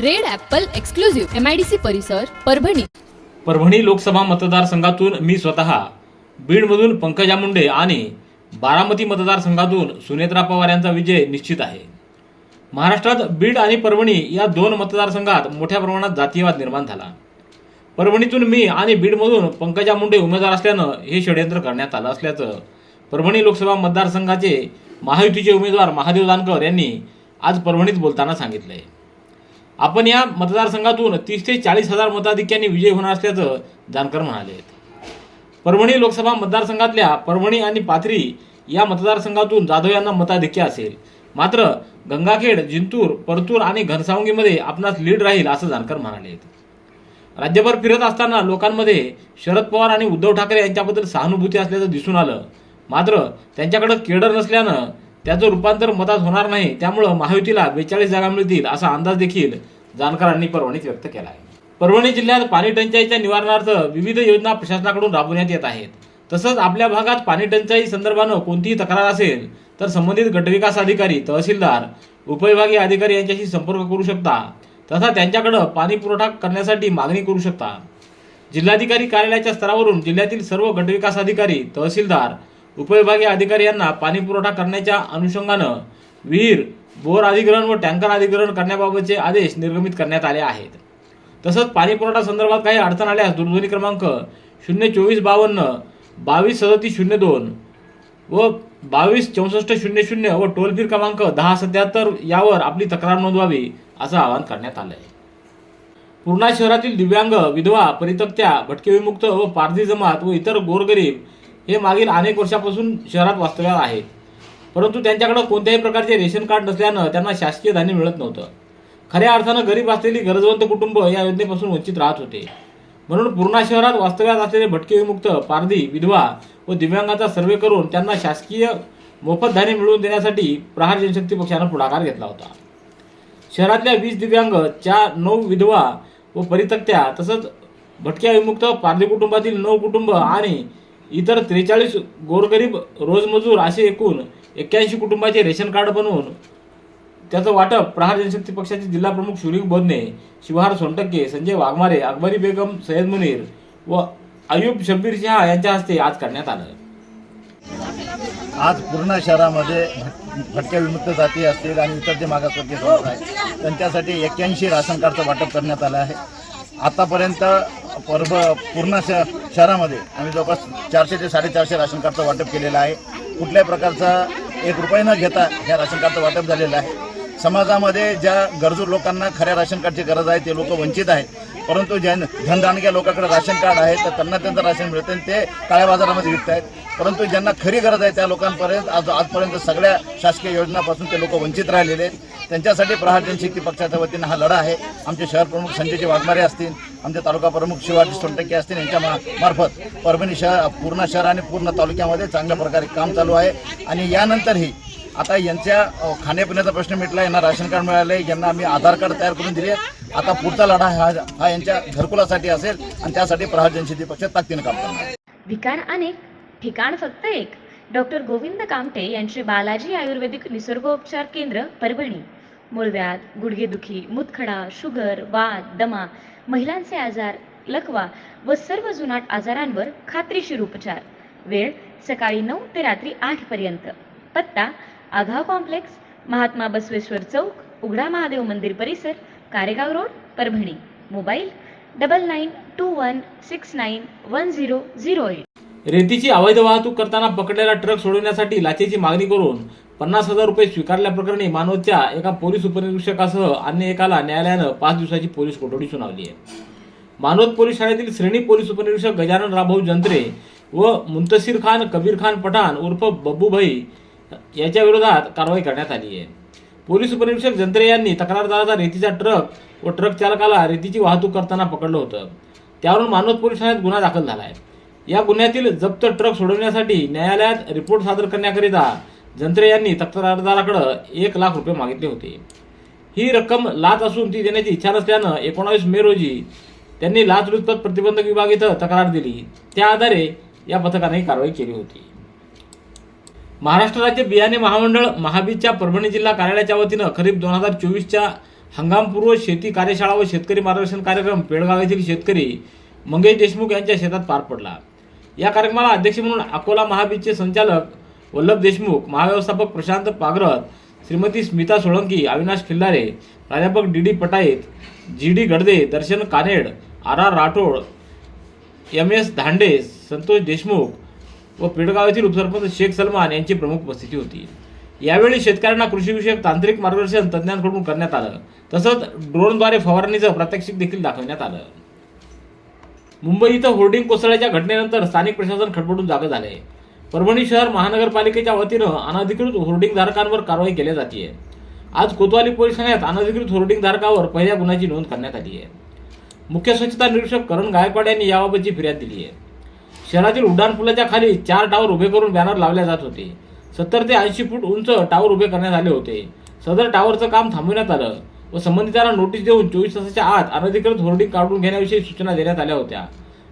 Red apple exclusive MIDC परिसर परभणी. परभणी लोकसभा मतदारसंघातून मी स्वतः बीडमधून पंकजा मुंडे आणि बारामती मतदारसंघातून सुनेत्रा पवार यांचा विजय निश्चित आहे. महाराष्ट्रात बीड आणि परभणी या दोन मतदारसंघात मोठ्या प्रमाणात जातीयवाद निर्माण झाला. परभणीतून मी आणि बीडमधून पंकजा मुंडे उमेदवार असल्यानं हे षडयंत्र करण्यात आलं असल्याचं परभणी लोकसभा मतदारसंघाचे महायुतीचे उमेदवार महादेव जानकर यांनी आज परभणीत बोलताना सांगितलंय. आपण या मतदारसंघातून तीस ते चाळीस हजार मताधिक्यांनी विजय होणार असल्याचं जानकर म्हणाले. परभणी लोकसभा मतदारसंघातल्या परभणी आणि पाथरी या मतदारसंघातून जाधव यांना मताधिक्य असेल. मात्र गंगाखेड जिंतूर परतूर आणि घनसावंगीमध्ये आपणास लीड राहील असं जानकर म्हणाले. राज्यभर फिरत असताना लोकांमध्ये शरद पवार आणि उद्धव ठाकरे यांच्याबद्दल सहानुभूती असल्याचं दिसून आलं. मात्र त्यांच्याकडे केडर नसल्यानं त्याचं रूपांतर मतात होणार नाही त्यामुळं महायुतीला बेचाळीस जागा मिळतील असा अंदाज देखील जानकरांनी परभणीत व्यक्त केला आहे परभणी जिल्ह्यात पाणी टंचाईच्या निवारणार्थ विविध योजना प्रशासनाकडून राबवण्यात येत आहेत. तसंच आपल्या भागात पाणी टंचाई संदर्भानं कोणतीही तक्रार असेल तर संबंधित गटविकास अधिकारी तहसीलदार उपविभागीय अधिकारी यांच्याशी संपर्क करू शकता तथा त्यांच्याकडं पाणी पुरवठा करण्यासाठी मागणी करू शकता. जिल्हाधिकारी कार्यालयाच्या स्तरावरून जिल्ह्यातील सर्व गटविकास अधिकारी तहसीलदार उपविभागीय अधिकारी यांना पाणी पुरवठा करण्याच्या अनुषंगानं विहीर बोर अधिग्रहण व टँकर अधिग्रहण करण्याबाबतचे आदेश निर्गमित करण्यात आले आहेत. तसंच पाणी पुरवठा संदर्भात काही अडचण आल्यास दूरध्वनी क्रमांक शून्य चोवीस बावन्न बावीस सदतीस शून्य दोन व बावीस चौसष्ट शून्य शून्य व टोल फ्री क्रमांक दहा सत्याहत्तर यावर आपली तक्रार नोंदवावी असं आवाहन करण्यात आलं आहे पूर्णा शहरातील दिव्यांग विधवा परितक्त्या भटके विमुक्त व पारधी जमात व इतर गोरगरीब हे मागील अनेक वर्षापासून शहरात वास्तव्यात आहेत. परंतु त्यांच्याकडे कोणत्याही प्रकारचे रेशन कार्ड नसल्यानं त्यांना शासकीय धान्य मिळत नव्हतं. खऱ्या अर्थानं गरीब असलेली गरजवंत कुटुंब या योजनेपासून वंचित राहत होते. म्हणून पूर्णा शहरात वास्तव्यात असलेले भटके विमुक्त पारधी विधवा व दिव्यांगाचा सर्वे करून त्यांना शासकीय मोफत धान्य मिळवून देण्यासाठी प्रहार जनशक्ती पक्षानं पुढाकार घेतला होता. शहरातल्या वीस दिव्यांग चार नऊ विधवा व परितक्त्या तसंच भटक्या विमुक्त पारधी कुटुंबातील नऊ कुटुंब आणि इतर त्रेचाळीस गोरगरीब रोजमजूर असे एकूण एक्क्याऐंशी कुटुंबाचे रेशन कार्ड बनवून त्याचं वाटप प्रहार जनशक्ती पक्षाचे जिल्हा प्रमुख शुरिक बोधने शिवहार सोनटक्के संजय वाघमारे अकबरी बेगम सय्यद मुनीर व अयुब शब्बीर शहा यांच्या हस्ते आज करण्यात आलं. आज पूर्ण शहरामध्ये भटक्या विमुक्त जाती असतील आणि इतर जे मागासवर्गीय समाज आहेत त्यांच्यासाठी एक्क्याऐंशी राशन कार्डचं वाटप करण्यात आलं आहे. आतापर्यंत परब पूर्ण श शहरामध्ये. आम्ही जवळपास चारशे ते साडेचारशे राशन कार्डचं वाटप केलेलं आहे. कुठल्याही प्रकारचा एक रुपये न घेता ह्या राशन कार्डचं वाटप झालेलं आहे. समाजामध्ये ज्या गरजू लोकांना खऱ्या राशन कार्डची गरज आहे ते लोक वंचित आहेत. परंतु ज्या धनदानग्या लोकांकडे राशन कार्ड आहे तर त्यांना त्यांचं राशन मिळतं आणि ते काळ्या बाजारामध्ये विकत आहेत. परंतु ज्यांना खरी गरज आहे त्या लोकांपर्यंत आज आजपर्यंत सगळ्या शासकीय योजनापासून ते लोक वंचित राहिलेले आहेत. त्यांच्यासाठी प्रहार जनशक्ती पक्षाच्या वतीनं हा लढा आहे. आमचे शहर प्रमुख संजयजी वाघमारे असतील आमचे तालुका प्रमुख शिवाजी सोनटक्के असतील यांच्या मा- मार्फत परभणी शहर पूर्ण शहर आणि पूर्ण तालुक्यामध्ये चांगल्या प्रकारे काम चालू आहे. आणि यानंतरही आता यांच्या खाण्यापिण्याचा प्रश्न मिटला यांना राशन कार्ड मिळाले यांना आम्ही आधार कार्ड तयार करून दिले. आता पुढचा लढा हा हा यांच्या घरकुलासाठी असेल आणि त्यासाठी प्रहार जनशक्ती पक्ष ताकदीनं काम करणार ठिकाण अनेक ठिकाण फक्त एक. डॉक्टर गोविंद कामटे यांचे बालाजी आयुर्वेदिक निसर्गोपचार केंद्र परभणी. मूळव्याध गुडघेदुखी मुतखडा शुगर वाद दमा महिलांचे आजार लकवा व सर्व जुनाट आजारांवर खात्रीशीर उपचार. वेळ सकाळी नऊ ते रात्री आठ पर्यंत. पत्ता आघाव कॉम्प्लेक्स महात्मा बसवेश्वर चौक उघडा महादेव मंदिर परिसर Karegaon road Parbhani. Mobile double nine two one six nine one zero zero eight. रेतीची अवैध वाहतूक करताना पकडलेला ट्रक सोडवण्यासाठी लाचेची मागणी करून पन्नास हजार रुपये स्वीकारल्याप्रकरणी मानवच्या एका पोलीस उपनिरीक्षकासह अन्य एकाला न्यायालयानं पाच दिवसाची पोलीस कोठडी सुनावली आहे. मानवत पोलीस ठाण्यातील श्रेणी पोलीस उपनिरीक्षक गजानन राभाऊ जंत्रे व मुंतसीर खान कबीर खान पठाण उर्फ बब्बूभाई याच्या विरोधात कारवाई करण्यात आली आहे. पोलीस उपनिरीक्षक जंत्रे यांनी तक्रारदाराचा रेतीचा ट्रक व ट्रक चालकाला रेतीची वाहतूक करताना पकडलं होतं. त्यावरून मानवत पोलीस ठाण्यात गुन्हा दाखल झाला आहे या गुन्ह्यातील जप्त ट्रक सोडवण्यासाठी न्यायालयात रिपोर्ट सादर करण्याकरिता जंत्रे यांनी तक्रारदाराकडे एक लाख रुपये मागितले होते. ही रक्कम लाच असून ती देण्याची इच्छा नसल्यानं एकोणावीस मे रोजी त्यांनी लाचलुचपत प्रतिबंधक विभाग इथं तक्रार दिली. त्या आधारे या पथकाने ही कारवाई केली होती. महाराष्ट्र राज्य बियाणे महामंडळ महाबीजच्या परभणी जिल्हा कार्यालयाच्या वतीनं खरीप दोन हजार चोवीसच्या हंगामपूर्व शेती कार्यशाळा व शेतकरी मार्गदर्शन कार्यक्रम पेडगाव येथील शेतकरी मंगेश देशमुख यांच्या शेतात पार पडला. या कार्यक्रमाला अध्यक्ष म्हणून अकोला महाबीजचे संचालक वल्लभ देशमुख महाव्यवस्थापक प्रशांत पागरत श्रीमती स्मिता सोळंकी अविनाश खिल्लारे प्राध्यापक D D Pataite G D Gadade Darshan Kaned R R Rathod M S Dhande Santosh Deshmukh व पेडगाव येथील उपसरपंच शेख सलमान यांची प्रमुख उपस्थिती होती. यावेळी शेतकऱ्यांना कृषीविषयक तांत्रिक मार्गदर्शन तज्ज्ञांकडून करण्यात आलं. तसंच ड्रोनद्वारे फवारणीचं प्रात्यक्षिक देखील दाखवण्यात आलं. मुंबई इथं होर्डिंग कोसळल्याच्या घटनेनंतर स्थानिक प्रशासन खडबडून जागं झाले. परभणी शहर महानगरपालिकेच्या वतीनं अनधिकृत होर्डिंग धारकांवर कारवाई केली जाते आज कोतवाली पोलीस ठाण्यात अनधिकृत होर्डिंग धारकावर पहिल्या गुन्ह्याची नोंद करण्यात आली आहे मुख्य स्वच्छता निरीक्षक करण गायकवाड यांनी याबाबतची फिर्याद दिली आहे शहरातील उड्डाण पुलाच्या खाली चार टावर उभे करून बॅनर लावले जात होते. सत्तर ते ऐंशी फूट उंच टावर उभे करण्यात आले होते. सदर टावरचं काम थांबविण्यात आलं व संबंधितांना नोटीस देऊन चोवीस तासाच्या आत अनधिकृत होर्डिंग काढून घेण्याविषयी सूचना देण्यात आल्या होत्या.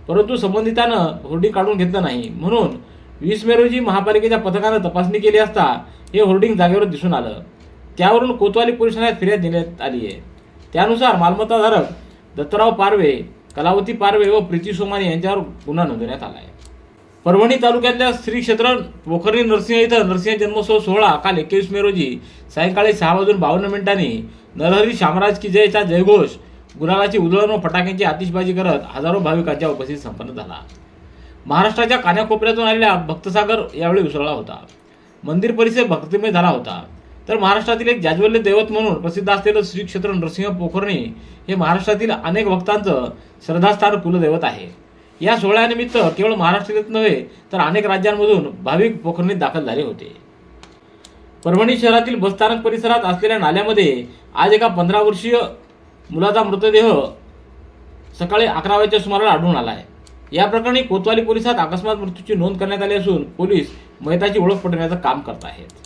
परंतु संबंधितानं होर्डिंग काढून घेतलं नाही. म्हणून वीस मे रोजी महापालिकेच्या पथकानं तपासणी केली असता हे होर्डिंग जागेवर दिसून आलं. त्यावरून कोतवाली पोलीस ठाण्यात फिर्याद देण्यात आली आहे त्यानुसार मालमत्ताधारक दत्तराव पारवे कलावती पारवे व प्रीती सोमानी यांच्यावर गुन्हा नोंदवण्यात आला आहे. परभणी तालुक्यातल्या श्री क्षेत्र पोखर्णी नरसिंह इथं नरसिंह जन्मोत्सव सोहळा काल एकवीस मे रोजी सायंकाळी सहा वाजून बावन्न मिनिटांनी नरहरी शामराज की जयचा जयघोष गुलालाची उधळण व फटाक्यांची आतिषबाजी करत हजारो भाविकांच्या उपस्थित संपन्न झाला. महाराष्ट्राच्या कान्याकोपऱ्यातून आलेला भक्तसागर यावेळी उसळला होता. मंदिर परिसर भक्तिमय झाला होता. तर महाराष्ट्रातील एक जाज्वल्य दैवत म्हणून प्रसिद्ध असलेलं श्री क्षेत्र नरसिंह पोखर्णी हे महाराष्ट्रातील अनेक भक्तांचं श्रद्धास्थान कुलदैवत आहे. या सोहळ्यानिमित्त केवळ महाराष्ट्रात नव्हे तर अनेक राज्यांमधून भाविक पोखरणीत दाखल झाले होते. परभणी शहरातील बसस्थानक परिसरात असलेल्या नाल्यामध्ये आज एका पंधरा वर्षीय मुलाचा मृतदेह सकाळी अकरा वाजेच्या सुमाराला आढळून आला आहे या प्रकरणी कोतवाली पोलिसात अकस्मात मृत्यूची नोंद करण्यात आली असून पोलीस मयताची ओळख पटवण्याचं काम करत आहेत.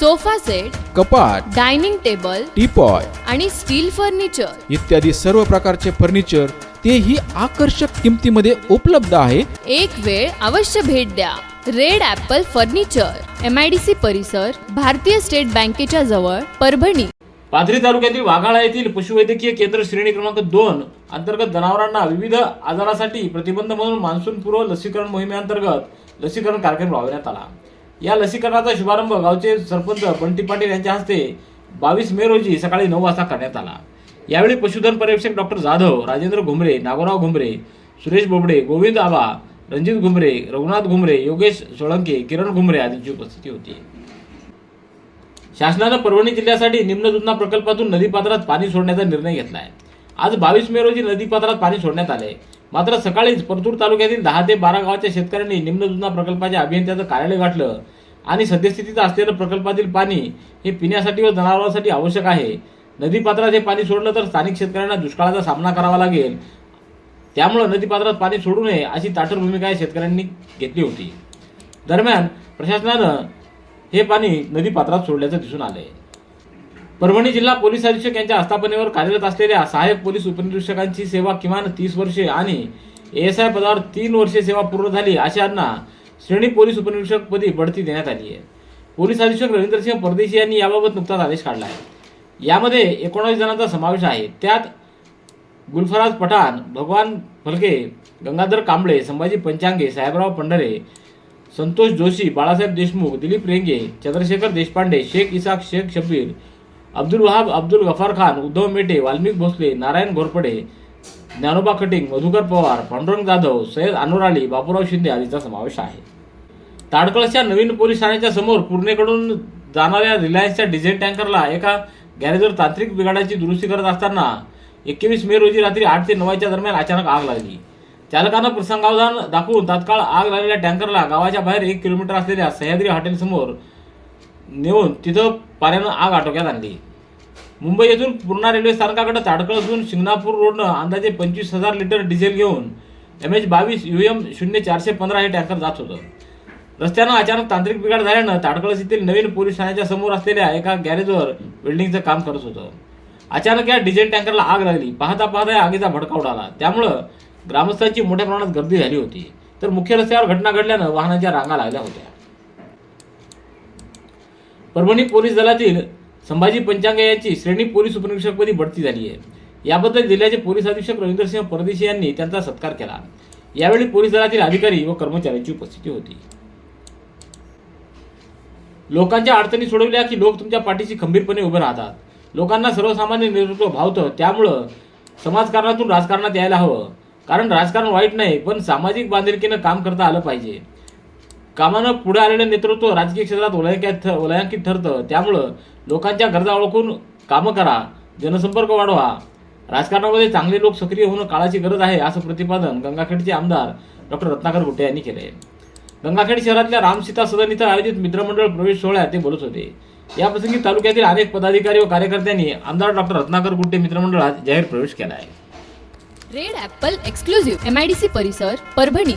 sofa set कपाट डायनिंग टेबल टीपॉय आणि स्टील फर्निचर. इत्यादी सर्व प्रकारचे फर्निचर तेही आकर्षक किमतीमध्ये उपलब्ध आहे. एक वेळ अवश्य भेट द्या. Red apple furniture M I D C परिसर भारतीय स्टेट बँकेच्या जवळ परभणी. पाथरी तालुक्यातील वाघाळा येथील पशुवैद्यकीय केंद्र श्रेणी क्रमांक दोन अंतर्गत जनावरांना विविध आजारासाठी प्रतिबंध म्हणून मान्सून पूर्व लसीकरण मोहिमेअंतर्गत लसीकरण कार्यक्रम राबवण्यात आला. या लसीकरणाचा शुभारंभ गावचे सरपंच बंटी पाटील यांच्या हस्ते बावीस मे रोजी सकाळी नऊ वाजता करण्यात आला. यावेळी पशुधन पर्यवेक्षक डॉक्टर जाधव राजेंद्र घुमरे नागोराव घुमरे सुरेश बोबडे गोविंद आबा रणजित घुमरे रघुनाथ घुमरे योगेश सोळंके किरण घुमरे आदींची उपस्थिती होती. शासनानं परभणी जिल्ह्यासाठी निम्नजुना प्रकल्पातून नदीपात्रात पाणी सोडण्याचा निर्णय घेतला आहे आज बावीस मे रोजी नदीपात्रात पाणी सोडण्यात आले मात्र सकाळीच परतूर तालुक्यातील दहा ते बारा गावाच्या शेतकऱ्यांनी निम्न दुधना प्रकल्पाच्या अभियंत्याचं कार्यालय गाठलं. आणि सद्यस्थितीत असलेलं प्रकल्पातील पाणी हे पिण्यासाठी व जनावरांसाठी आवश्यक आहे. नदीपात्रात हे पाणी सोडलं तर स्थानिक शेतकऱ्यांना दुष्काळाचा सामना करावा लागेल. त्यामुळं नदीपात्रात पाणी सोडू नये अशी ताठर भूमिका या शेतकऱ्यांनी घेतली होती. दरम्यान प्रशासनानं हे पाणी नदीपात्रात सोडल्याचं दिसून आलं आहे परभणी जिल्हा पोलीस अधीक्षक यांच्या आस्थापनेवर कार्यरत असलेल्या सहाय्यक पोलीस उपनिरीक्षकांची सेवा किमान तीस वर्षे आणि एस आय पदावर तीन वर्षे सेवा पूर्ण झाली अशांना श्रेणी पोलीस उपनिरीक्षकपदी बढती देण्यात आली आहे. पोलीस अधीक्षक रवींद्रसिंह परदेशी यांनी याबाबत नुकताच आदेश काढला आहे. यामध्ये एकोणावीस जणांचा समावेश आहे. त्यात गुलफराज पठाण भगवान फलके गंगाधर कांबळे संभाजी पंचांगे साहेबराव पंढरे संतोष जोशी बाळासाहेब देशमुख दिलीप रेंगे चंद्रशेखर देशपांडे शेख इसाक शेख शबीर अब्दुल वहाब अब्दुल गफार खान उद्धव मेटे वाल्मिक भोसले नारायण घोरपडे ज्ञानोबा कटिंग मधुकर पवार पांडुरंग जाधव सय्यद अनवर अली बापूराव शिंदे आदींचा समावेश आहे. ताडकळच्या नवीन पोलीस ठाण्याच्या समोर पूर्णेकडून जाणाऱ्या रिलायन्सच्या डिझेल टँकरला एका गॅरेजवर तांत्रिक बिघाडाची दुरुस्ती करत असताना एकवीस मे रोजी रात्री आठ ते नऊच्या दरम्यान अचानक आग लागली. चालकानं प्रसंगावधान दाखवून तात्काळ आग लागलेल्या टँकरला गावाच्या बाहेर एक किलोमीटर असलेल्या सह्याद्री हॉटेलसमोर नेऊन तिथं पाण्यानं आग आटोक्यात आणली. मुंबई येथून पूर्णा रेल्वे स्थानकाकडे ताडकळसून शिंगणापूर रोडनं अंदाजे पंचवीस हजार लिटर डिझेल घेऊन एम एच बावीस यू एम शून्य चारशे पंधरा हे टँकर जात होतं. रस्त्यानं अचानक तांत्रिक बिघाड झाल्यानं ताडकळस येथील नवीन पोलीस ठाण्याच्या समोर असलेल्या एका गॅरेजवर वेल्डिंगचं काम करत होतं. अचानक या डिझेल टँकरला आग लागली. पाहता पाहता या आगीचा भडका उडाला. त्यामुळं ग्रामस्थांची मोठ्या प्रमाणात गर्दी झाली होती. तर मुख्य रस्त्यावर घटना घडल्यानं वाहनाच्या रांगा लागल्या होत्या. परभणी पोलीस दलातील संभाजी पंचांग यांची श्रेणी पोलीस उपनिरीक्षकपदी बढती झाली आहे. याबद्दल जिल्ह्याचे पोलीस अधीक्षक रवींद्रसिंह परदेशी यांनी त्यांचा सत्कार केला. यावेळी पोलीस दलातील अधिकारी व कर्मचाऱ्यांची उपस्थिती होती. लोकांच्या अडचणी सोडवल्या की लोक तुमच्या पाठीशी खंबीरपणे उभे राहतात. लोकांना सर्वसामान्य नेतृत्व भावतं त्यामुळं समाजकारणातून राजकारणात यायला हवं. कारण राजकारण वाईट नाही पण सामाजिक बांधिलकीनं काम करता आलं पाहिजे. कामानं पुढे आलेलं नेतृत्व राजकीय क्षेत्रात वलयांकित वलयांकित ठरतं. त्यामुळं लोकांच्या गरजा ओळखून कामं करा जनसंपर्क वाढवा. राजकारणामध्ये चांगले लोक सक्रिय होणं काळाची गरज आहे असं प्रतिपादन गंगाखेडचे आमदार डॉक्टर रत्नाकर गुट्टे यांनी केलं आहे गंगाखेड शहरातल्या रामसीता सदन इथं आयोजित मित्रमंडळ प्रवेश सोहळ्यात ते बोलत होते. याप्रसंगी तालुक्यातील अनेक पदाधिकारी व कार्यकर्त्यांनी आमदार डॉक्टर रत्नाकर गुट्टे मित्रमंडळात जाहीर प्रवेश केला आहे रेड एक्सक्लुझिव्ह एमआयडीसी परिसर परभणी.